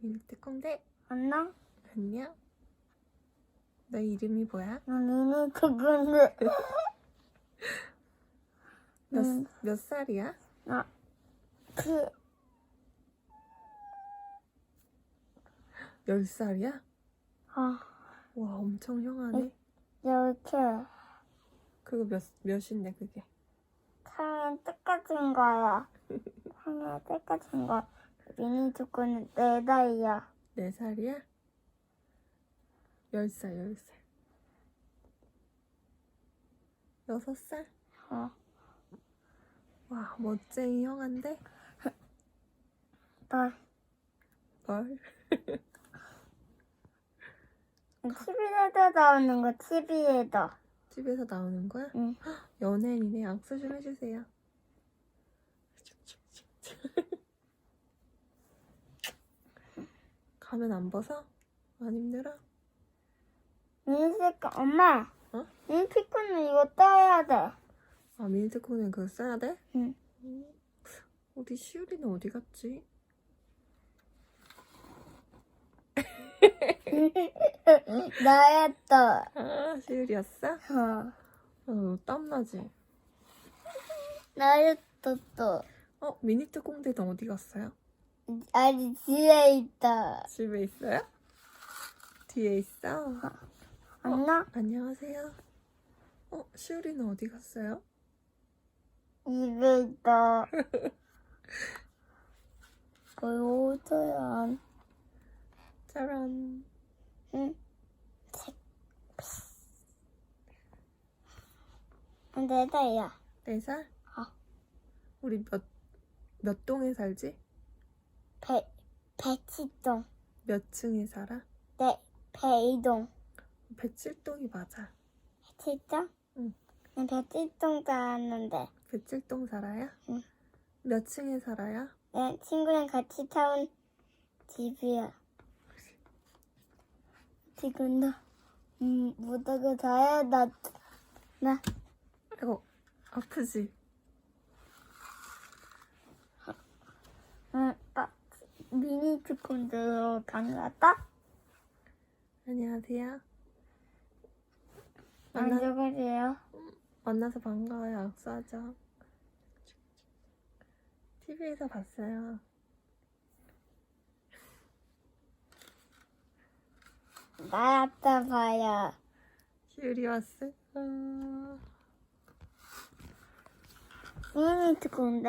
미니특공대 안녕? 안녕. 너 이름이 뭐야? 나 미니 특공대. 몇, 음. 몇 살이야? 나 그, 열 살이야? 아, 와 엄청 형하네. 이렇게 그거 몇 몇인데 그게? 상에 똑같은 거야. 상에 똑같은 거. 미니 축구는 네 달이야. 네 살이야? 열 살, 열 살. 여섯 살? 어. 와 멋쟁이 형한데? 나 헐. TV에도 나오는 거, TV에도. 집에서 나오는 거야? 응. 연예인이네. 악수 좀 해주세요. 가면 안 벗어? 안 힘들어? 미니 축구, 엄마. 어? 미니 축구는 이거 떠야 돼. 아 민트콘은 그거 써야 돼? 응. 음, 우리 시우리는 어디 갔지? 나였다. 아 시우리였어? 어. 어 땀나지? 나였다 또. 어 미니트 공대는 어디 갔어요? 아직 뒤에 있다. 집에 있어요? 뒤에 있어? 안녕? 안녕하세요. 어 시우리는 어디 갔어요? 입에 있다. 거의 오토야. 짜란. 응. 내 달이야. 네 살? 어. 우리 몇, 몇 동에 살지? 배, 배치동. 몇 층에 살아? 네, 배이동. 107동이 맞아. 배치동? 응. 난 배치동 살았는데. 107동 살아요? 응. 몇 층에 살아요? 내 친구랑 같이 타온 집이야. 지금 나, 음, 못하고 자야, 나, 나, 아이고, 아프지? 응, 딱, 미니 축구인데요. 반갑다? 안녕하세요. 만나, 앉아보세요. 만나서 반가워요. 악수하죠. TV에서 봤어요. 나왔다 봐요. 시우리 왔어? 어... 미니 축구인데.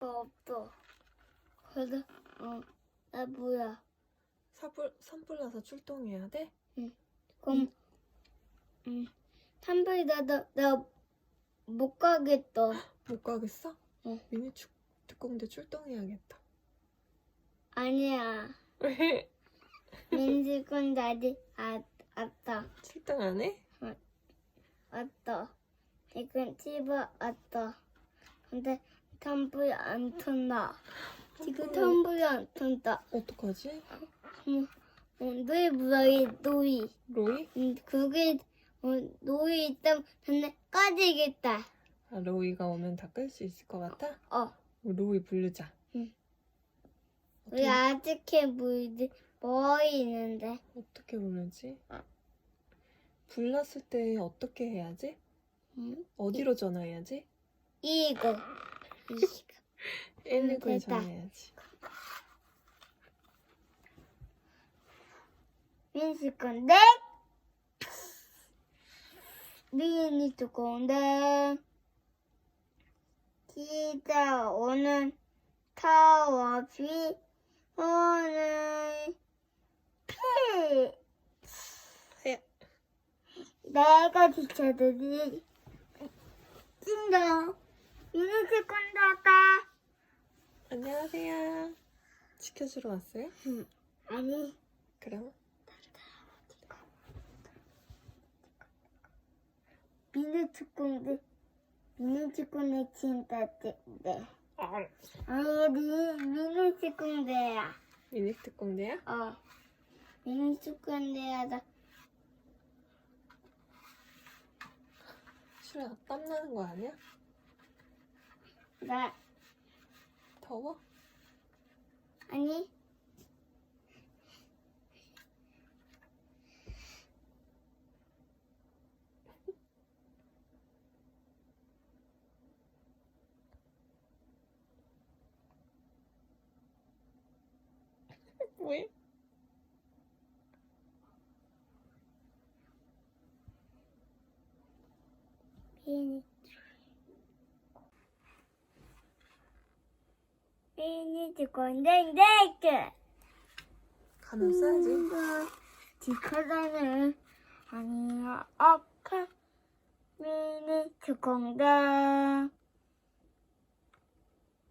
없어. 그래도, 어, 나 뭐야. 사불, 산불 나서 출동해야 돼? 그럼, 음, 산불이다, 나, 나, 못 가겠다. 못 가겠어? 응. 미니 축, 특공대 출동해야겠다. 아니야. 왜? 민지군 아직, 아, 왔다. 출동 안 해? 왔다. 지금 집에 왔다. 근데 텀블이 안 튼다. 지금 텀블이 안 튼다. 어떡하지? 음, 어, 노이 무라이 노이. 로이? 음, 그게 어, 노이 있다면 근데 꺼지겠다. 아, 로이가 오면 다 끌 수 있을 것 같아? 어, 로이 부르자. 우리 아직해 보이지 뭐 있는데. 어떻게 부르지? 불났을 때 어떻게 해야지? 음, 어디로 전화해야지? 이거. 이거. 119에 됐다. 전화해야지. 민수 건데. 미니 두 건데. 기자 오는 타워 비 오는 피. 하야. 내가 지켜드리. 찐다. 미니 두 건데 아까. 안녕하세요. 지켜주러 왔어요? 아니. 그럼? 미니 축구인데 미니 축구네 진짜 네. 아니 미 미니 축구인데야. 미니 특공대야? 어. 미니 축구인데야 나 실아 땀나는 거 아니야? 나 더워? 아니. 왜? 미안해. 니 미니 건댕댕게 가면 써야지. 지켜다는 아니야 아까 미니 건댕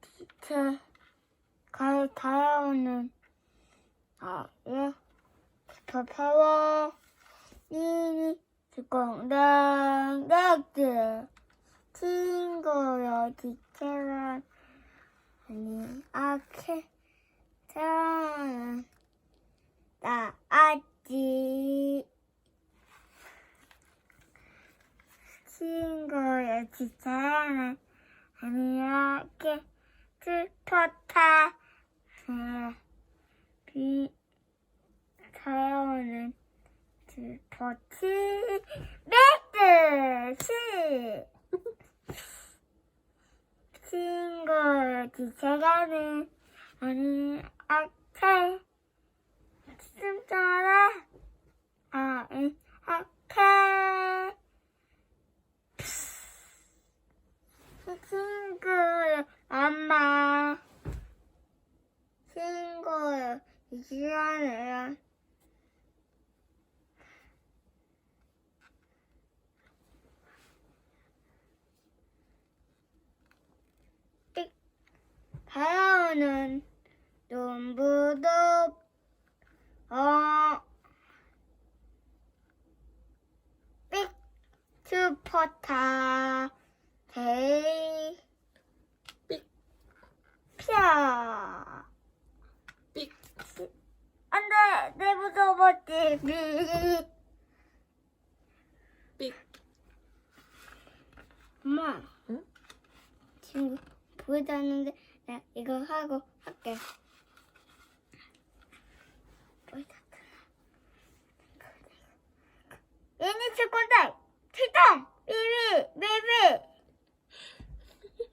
지켜 가을 다가오는 아예 더 파워 미니 건댕 넥트 친구여 지켜라 아니 아케 자 나았지 친구의 지사랑은 아니야게 슬퍼타 비 자연은 슬퍼치 맥스 시친 구의 지사랑은 아니야게 숨잖아. 아, 응, 오케이. 친구야, 엄마. 친구야, 이 시간에야. 띡. 다가 오는 눈부도 어, 삑, 슈퍼타, 데이, 삑. 펴. 삑. 안 돼, 내 무서웠지, 삑. 삑. 엄마. 응? 친구 보여줬는데, 나 이거 하고 할게. 얘네 친구들, 티동, 비비, 비비.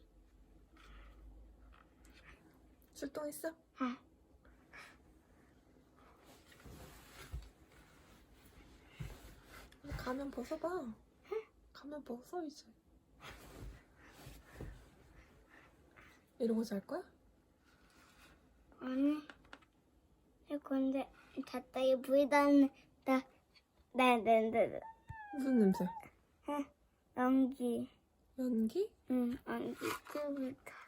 출동했어? 응. 가면 벗어봐. 가면 벗어 이제. 이러고 잘 거야? 아니, 근데 잤다 이 보이다는 나, 나, 나, 나, 나, 무슨 냄새? 연기, 연기? 응, 연기, 끄부터.